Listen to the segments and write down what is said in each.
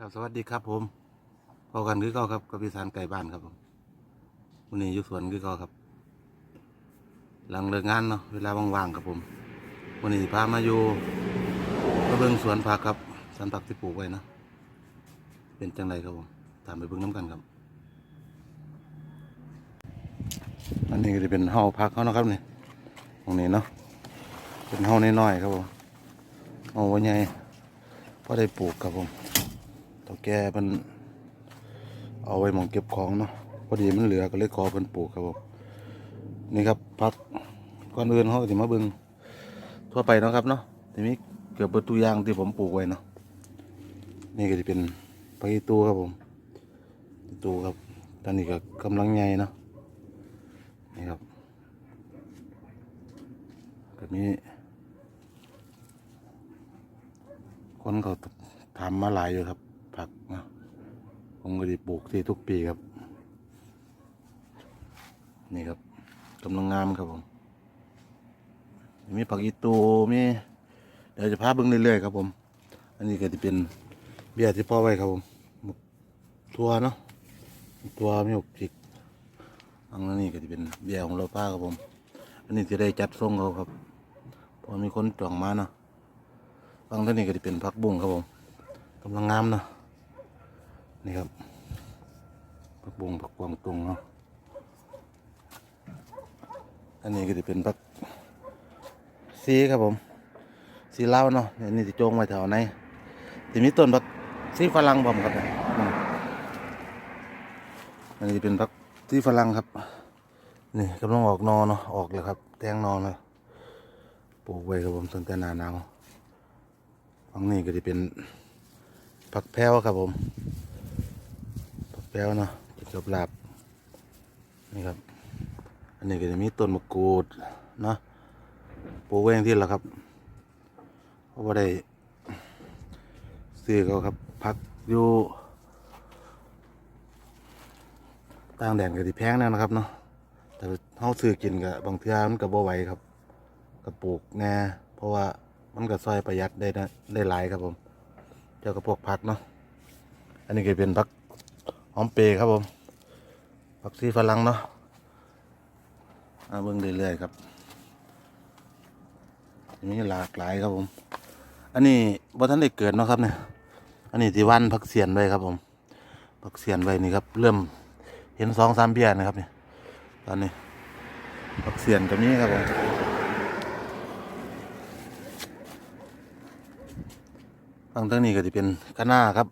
ครับสวัสดีครับผมพอกันคือเก่าครับกับพิสานไก่บ้านครับผมวันนี้อยู่สวนคือเก่าครับ หลังเลิกงานเนาะเวลาว่างๆครับผมวันนี้พามาอยู่มาเบิ่งสวนผักครับสวนผักที่ปลูกไว้นะเป็นจังไรครับผมตามไปเบิ่งน้ำกันครับ อันนี้ก็จะเป็นเฮาพักเขาเนาะครับนี่ตรงนี้เนาะเป็นเฮาน้อยๆครับผมเฮาวันใหญ่พอได้ปลูกครับผมเต่าแก่มันเอาไว้มองเก็บของเนาะพอดีมันเหลือก็เลยขอเพิ่นปลูกครับผมนี่ครับพักก่อนอื่นเขาก็สิมาเบิงทั่วไปเนาะครับเนาะทีนี้เกือบเบิดตัวอย่างที่ผมปลูกไว้เนาะนี่ก็จะเป็นไปตูครับผมอีตูครับตอนนี้ก็กำลังใหญ่เนาะนี่ครับแบบนี้คนเขาทำมาหลายอยู่ครับ ผักนะผมก็ได้ปลูกที่ทุกปีครับ นี่ครับกำลังงามครับผมมีผักอีตูมีเดี๋ยวจะพาเบิ่งเรื่อยๆครับผม อันนี้ก็จะเป็นเบี้ยที่พ่อไว้ครับผมหมกตัวเนาะตัวมีหกจิกอันนี้ก็จะเป็นเบี้ยของเราป้าครับผม อันนี้จะได้จัดทรงเขาครับพอมีคนจองมาเนาะฟังท่านี้ก็จะเป็นพักบุ้งครับผมกำลังงามเนาะ นี่ครับพักบงพักกวางตุงเนาะอันนี้ก็จะเป็นพักซีครับผมซีเล่าวเนาะอันนี้จะโจงไว้แถวในที่มีต้นพักซีฝรั่งผมครับอันนี้จะเป็นพักซีฝรั่งครับนี่กำลังออกนอเนาะออกเลยครับ แตงนอนเลยปลูกไว้ครับผมตั้งแต่นาหนาวฝั่งนี้ก็จะเป็นผักแพรวครับผม แพรวเนาะกินกับลาบนี่ครับ อันนี้ก็จะมีต้นมะกรูดเนาะปลูกไว้อย่างที่ละครับเพราะว่าได้ซื้อเขาครับพักอยู่ต่างแดนก็ที่แพงแน่นะครับเนาะแต่เฮาซื้อกินกับบางเทื่อมันก็บ่ไหวครับก็ปลูกแน่เพราะว่ามันก็ซอยประหยัดได้นะได้หลายครับผม เจ้ากับพวกผักเนาะอันนี้ก็เป็นผัก หอมเปรย์ครับผมผักซีฝรั่งเนาะเอาเบิ่งเรื่อยๆครับมีหลากหลายครับผม อันนี้บ่ท่านได้เกิดเนาะครับเนี่ย อันนี้ที่วันผักเสียนไว้ครับผม ผักเสียนไว้นี่ครับ เริ่มเห็นสองสามเบี้ยนะครับเนี่ยตอนนี้ผักเสียนกับนี้ครับผมฝั่งทางนี้ก็จะเป็นคะน้าครับ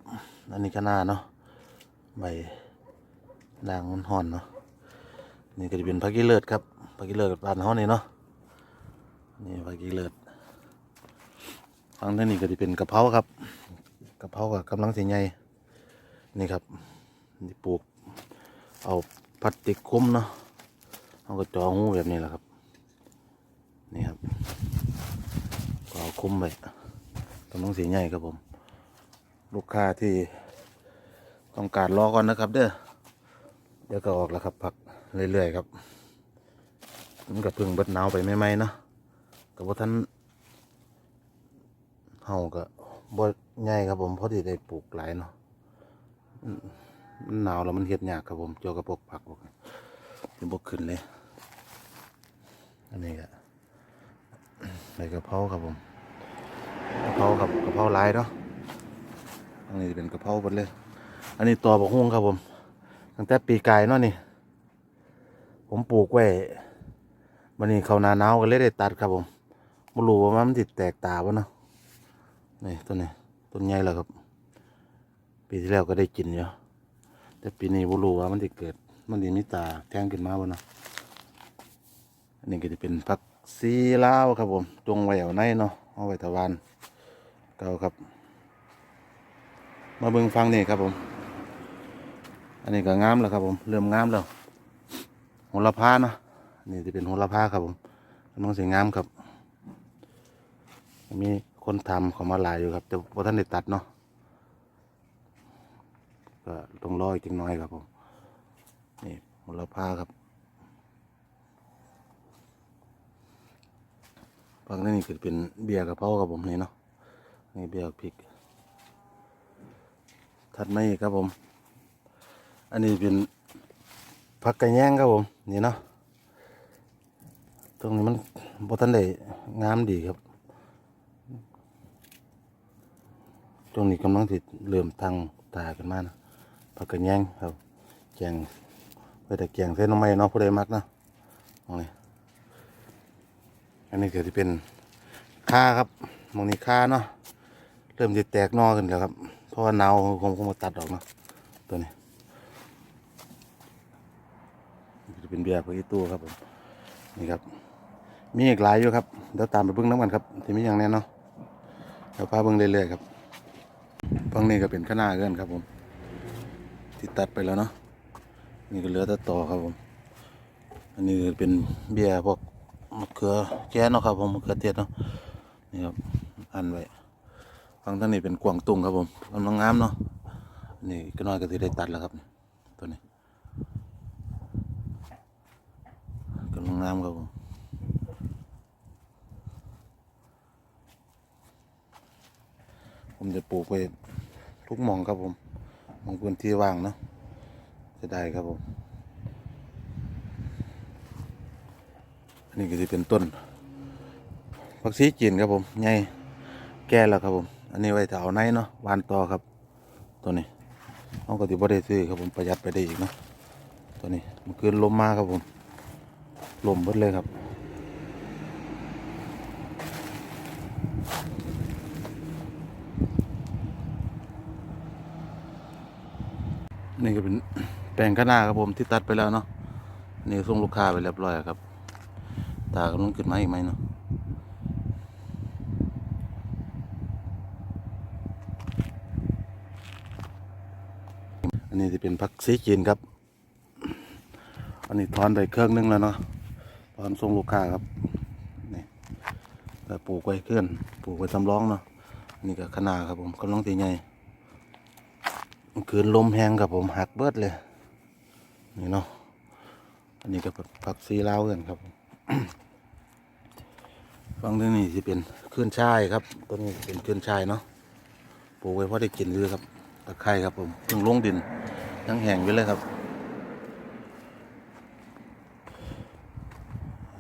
อันนี้คะน้าเนาะ ใบด่างมันห่อนเนาะนี่ก็จะเป็นผักกีเลิศครับผักกีเลิศบ้านเฮานี่เนาะนี่ผักกีเลิศฝั่งทางนี้ก็จะเป็นกะเพราครับกะเพรากับกำลังสีใหญ่นี่ครับนี่ปลูกเอาพลาสติกคลุมเนาะเอาก็จอหูแบบนี้แหละครับ นี่ครับก็เอาคลุมไปกำลังสีใหญ่ครับผม ลูกค้าที่ ต้องการรอก่อนนะครับ เด้อเดี๋ยวก็ออกแล้วครับผักเรื่อยๆครับมันก็เพึ่งเบิดหนาวไปไม่ไหมๆเนาะกับว่าท่านเฮาก็บ่ใหญ่ครับผมเพราะที่ได้ปลูกหลายเนาะมันหนาวแล้วมันเฮ็ดยากครับผมเจอกับพวกผักพวกนี้ที่บกขึ้นเลยอันนี้ก็ใบกระเพราครับผมกระเพรากับกระเพราลายเนาะอันนี้เป็นกระเพราหมดเลย อันนี้ตัวบกฮวงครับผม ตั้งแต่ปีกายเนาะนี่ ผมปลูกไว้วันนี้เขานาหนาวก็เลยได้ตัดครับผมไม่รู้ว่ามันติดแตกตาบ่เนาะนี่ต้นนี้ต้นใหญ่แล้วครับ ปีที่แล้วก็ได้กินอยู่แต่ปีนี้ไม่รู้ว่ามันจะเกิด มันจะมีตาแทงขึ้นมาบ่เนาะอันนี้ก็จะเป็นผักซีลาวครับผมจงไว้เอาในเนาะเอาไว้ตะวันเก่าครับ มาเบิ่งฟังนี่ครับผม อันนี้ก็งามแล้วครับผมเริ่มงามแล้วโหระพาเนาะนี่จะเป็นโหระพาครับผมกำลังสวยงามครับมีคนทำเขามาหลายอยู่ครับแต่พอท่านได้ตัดเนาะก็ต้องรออีกจังน้อยครับผมนี่โหระพาครับฝั่งนี้นี่คือเป็นเบียร์กระเพราครับผมนี่เนาะนี่เบียร์พริก ถัดมาอีกครับผม อันนี้เป็นผักกระแยงครับผม นี่เนาะ ตรงนี้มันบทันได้งามดีครับ ตรงนี้กำลังติเริ่มทางตากันมานะผักกระแยงครับ แกงไว้แต่แกงเส้นน้ำไม้เนาะผู้ใดมักเนาะมองนี่อันนี้ก็จะเป็นค่าครับมองนี่ค่าเนาะ เริ่มจะแตกนอกันแล้วครับ เพราะว่าหนาวคงคงมาตัดออกเนาะตัวนี้นี่จะ เป็นเบียร์พวกอีตู้ครับผมนี่ครับ มีอีกหลายอยู่ครับเดี๋ยวตามไปเบิ้งน้ำกันครับที่มีอย่างแน่เนาะเดี๋ยวพาเบิ้งเรื่อยๆครับฝั่งนี้ก็เป็นข้าวหน้าเกินครับผม ที่ตัดไปแล้วเนาะนี่ก็เหลือแต่ต่อครับผม อันนี้เป็นเบียร์พวกมะเขือแก้เนาะครับผมมะเขือเทศเนาะนี่ครับอันไว้ฟังท่างนี้เป็นกวางตุ้งครับผมกำลังงามเนาะนี่ก็น้อยก็ที่ได้ตัดแล้วครับนี่ตัวนี้ กำลังงามครับผมผมจะปลูกไปทุกหมองครับผมมองพื้นที่ว่างเนาะจะได้ครับผมอันนี้ก็จะเป็นต้นผักชีจีนครับผมใหญ่แก่แล้วครับผม อันนี้ไว้ถ้าเอาในเนาะหวานต่อครับ ตัวนี้เอาก็ติบ่ได้ซื้อครับผมประหยัดไปได้อีกเนาะตัวนี้มันคืนลมมาครับผม ลมเบิดเลยครับ นี่ก็เป็นแปลงข้างหน้าครับผมที่ตัดไปแล้วเนาะนี่ส่งลูกค้าไปเรียบร้อยครับ ตากำลังขึ้นมาอีกไหมเนาะอันนี้จะเป็นผักซีจีนครับ อันนี้ถอนไปเครื่องนึงแล้วเนาะ ถอนส่งลูกค้าครับนี่แต่ปลูกไว้เคลื่อนปลูกไว้ทำร้องเนาะนี่ก็ขนาครับผมกำลังตีใหญ่คืนลมแห้งกับผมหักเบิดเลย นี่เนาะอันนี้ก็ผักซีลาวกันครับฟังที่นี่จะเป็นเคลื่อนชายครับต้นนี้เป็นเคลื่อนชายเนาะปลูกไว้เพราะได้กินเลยครับตะไคร้ครับผมเพิ่งลงดินยังแห้งอยู่เลยครับ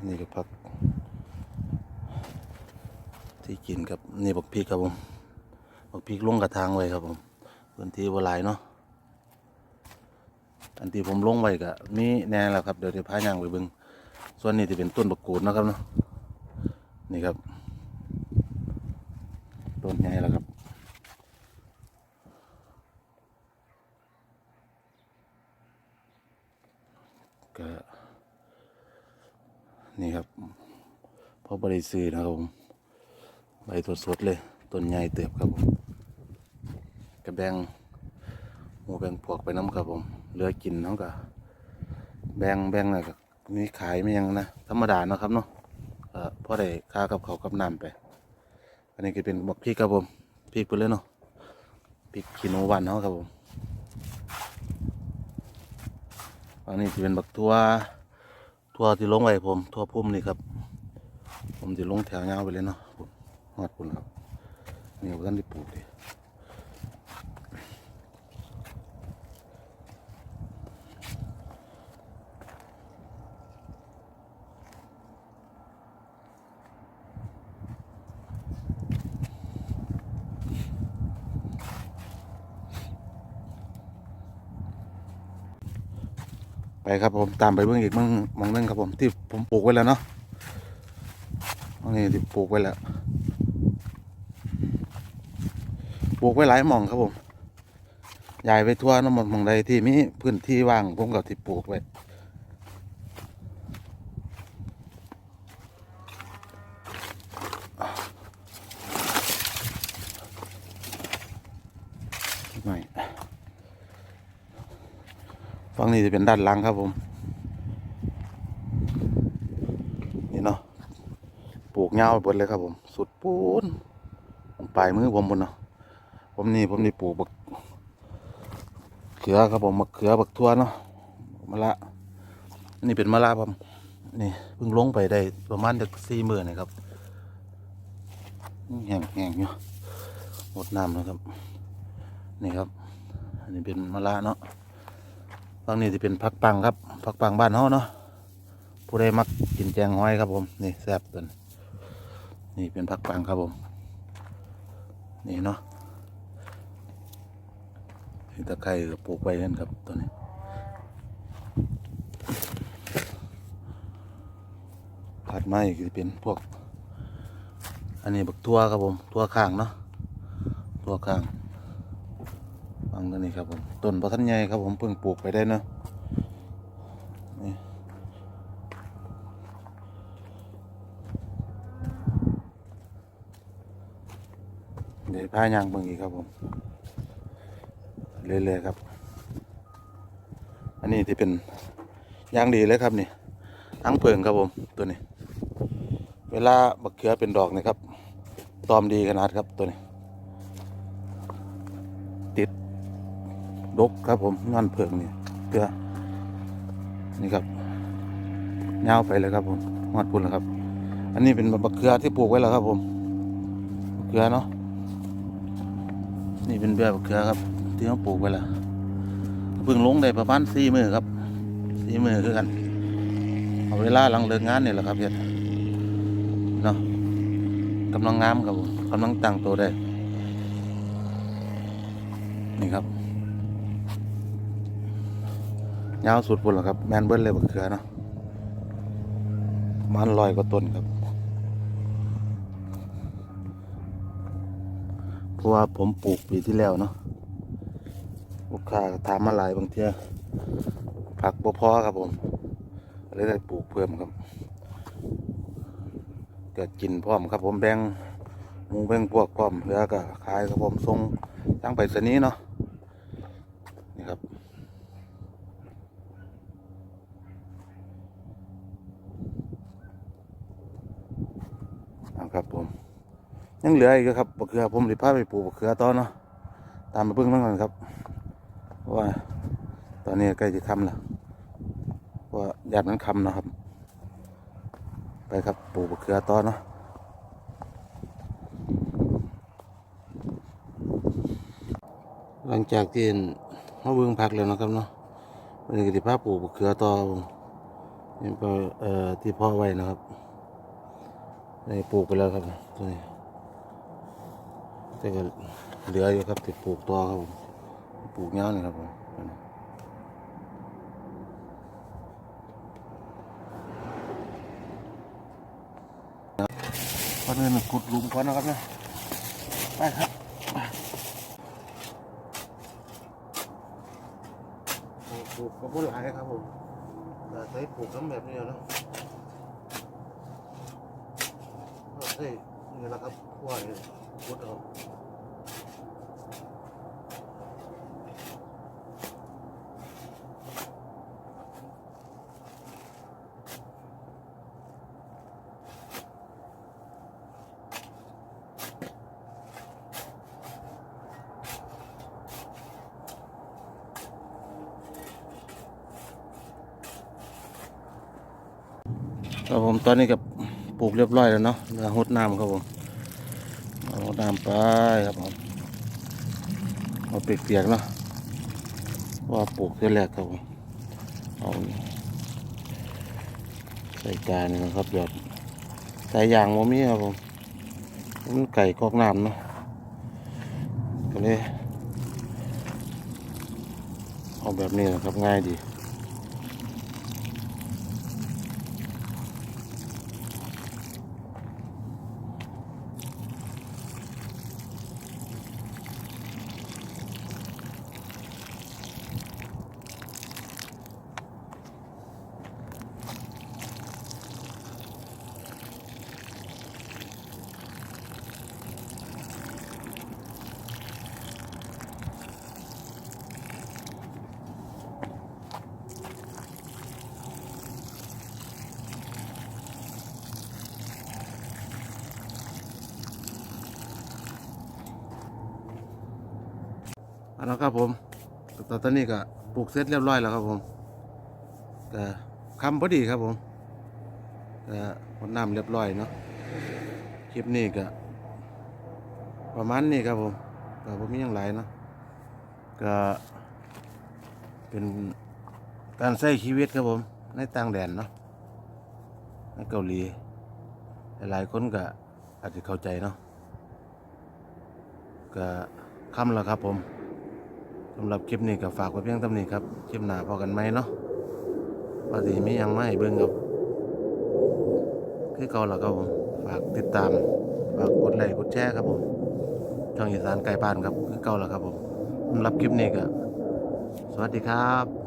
นี่ก็ผัก ที่กินครับนี่บักพริกครับผมบักพริกลงกระทางไว้ครับผมพื้นที่บลายเนาะอันที่ผมลงไว้ก็มีแน่แล้วครับเดี๋ยวจะพาย่างไปบิ่งส่วนนี้จะเป็นต้นบักกูดนะครับเนาะนี่ครับต้นใหญ่แล้วครับ ก็ นี่ครับพอ บริซื้อนะครับผมใบตัวสดเลยต้นใหญ่เติบครับผมกระแบงหมูแบงพวกไปน้ำครับผมเหลือกินเนาะก็แบงแบงน่ะก็นี่ขายไม่ยังนะธรรมดาเนาะครับเนาะเออพอได้ค่ากับเขากับน้ำไปอันนี้ก็เป็นบักพริกครับผมพริกไปเลยเนาะพริกขี้หนูหวานเนาะครับผมอันนี้จะเป็นบักทั่วทั่วที่ลงไว้ผมทั่วพุ่มนี่ครับ ผมจะลงแถวยาวไปเลยเนาะหอดปุ่นครับนี่ก็ท่านที่ปลูกเลยไปครับผมตามไปเบื้องอีกมั่งมองนึงครับผมที่ผมปลูกไว้แล้วเนาะ นนี้ที่ปลูกไว้แล้วปลูกไว้หลายหม่องครับผมยายไปทั่วน้ำมันมองใดที่มีพื้นที่ว่างผมก็ที่ปลูกไว้ไม่ฝั่งนี้จะเป็นด้านหลังครับผม นี่เนาะปลูก เงาไปหมดเลยครับผม สุดปูนปลายมือผมบนเนาะผมนี่ผมนี่ปลูกบักเขือครับผมบักเขือบักทั่วเนาะมะละนี่เป็นมะละผมนี่เพิ่งลงไปได้ประมาณจากสี่หมื่นนะครับแห้งแห้งอยู่หมดน้ำนะครับ นี่ครับ อันนี้เป็นมะละเนาะฝั่งนี้จะเป็นผักปังครับผักปังบ้านเฮาเนาะผู้ใดมักกินแจงห้อยครับผม นี่แซ่บตัวนี้ นี่เป็นผักปังครับผม นี่เนาะนี่ตะไคร้ปลูกไว้กันครับตัวนี้ผัดไม้คือเป็นพวก อันนี้บักทั่วครับผมทั่วข้างเนาะทั่วข้างฟังตัวนี้ครับผมต้นพระทันใหญ่ครับผมเพิ่งปลูกไปได้เนาะนี่เดี๋ยว พายางเบิ่งอีกครับผมเรื่อยๆครับ อันนี้ที่เป็นยางดีเลยครับนี่อังเพิงครับผมตัวนี้ เวลาบักเขือเป็นดอกนี่ครับ ตอมดีขนาดครับตัวนี้ ติดดกครับผมงอนเพิงนี่เกลือนี่ครับยาไปเลยครับผมงอดพุ่นแล้วครับ อันนี้เป็นบักเขือที่ปลูกไว้แล้วครับผมบักเขือเนาะ นี่เป็นเบี้ยบกเขือครับ ที่เขาปลูกไว้แล้วเพิ่งลงได้ประมาณสี่มือครับสี่มือคือกันเอาเวลาหลังเลิกงานนี่แหละครับเฮ็ดเนาะกำลังงามครับผมกำลังตั้งตัวได้ นี่ครับยาวสุดพุ่นแล้วครับ แมนเบิ้ลเลยบักเขือเนาะมันลอยกว่าต้นครับ เพ ราะว่าผมปลูกปีที่แล้วเนาะลูกค้าถามมาหลายบางเทียผักบ่พอครับผมเลยได้ปลูกเพิ่มครับเกิดกินพร้อมครับผมแบ่งมูแบ่งพวกพร้อมเหลือก็ขายครับผมส่งตั้งไปสนี้เนาะนี่ครับเอาครับผม ยังเหลืออีกครับบักเขือผมริพาไปปลูกบักเขือต่อเนาะตามมาเบิ่งนั่นก่อนครับว่าตอนนี้ใกล้จะคำแล้วเพราะว่าญาตินั้นคำนะครับ ไปครับปลูกมะเขือตอนเนาะหลังจากที่เขาเบิ่งพักแล้วนะครับเนาะวันนี้ก็ที่พปลูกมะเขือต่อนี่ก็เอ่อที่พ่อไว้นะครับได้ปลูกไปแล้วครับตัวนี้ แต่ก็เหลืออยู่ครับที่ปลูกต่อครับผมปลูกเงานี่ครับผมก่อนอื่นขุดหลุมก่อนนะครับนะไปครับปลูกก็บ่หลายครับผมแต่ใช้ปลูกน้ำแบบนี้เนาะก็ใช้นี่แหละครับขั้วนี่ ขุดเอาครับผมตอนนี้กับปลูกเรียบร้อยแล้วเนาะเหลือหดน้ำครับผม เอาดน้ำไปครับผมเอาเปียกๆเนาะว่าปลูกเท่าแรกครับผมเอาใส่จานนี่นะครับหยอดใส่ยางโมมี่ครับผมมันไก่กอกน้ำเนาะก็เลยเอาแบบนี้นะครับง่ายดี เอันนั้นครับผมตอนนี้ก็ปลูกเสร็จเรียบร้อยแล้วครับผมก็คำพอดีครับผมก็หดน้ำเรียบร้อยเนาะคลิปนี้ก็ประมาณนี้ครับผมก็ผมมีอย่างไรเนาะก็เป็นการใช้ชีวิตครับผม ในต่างแดนเนาะในเกาหลี หลายๆคนก็อาจจะเข้าใจเนาะก็คำแล้วครับผม สำหรับคลิปนี้ก็ฝากไว้เพียงเท่านี้ครับ คลิปหน้าพอกันไหมเนาะว่าสิมียังไม่เบิ่งครับคือเก่าล้วครับผม ฝากติดตาม ฝากกดไลค์กดแชร์ครับผม ช่องอีสานไก่บ้านครับ คือเก่าล้วครับผมสำหรับคลิปนี้ก็สวัสดีครับ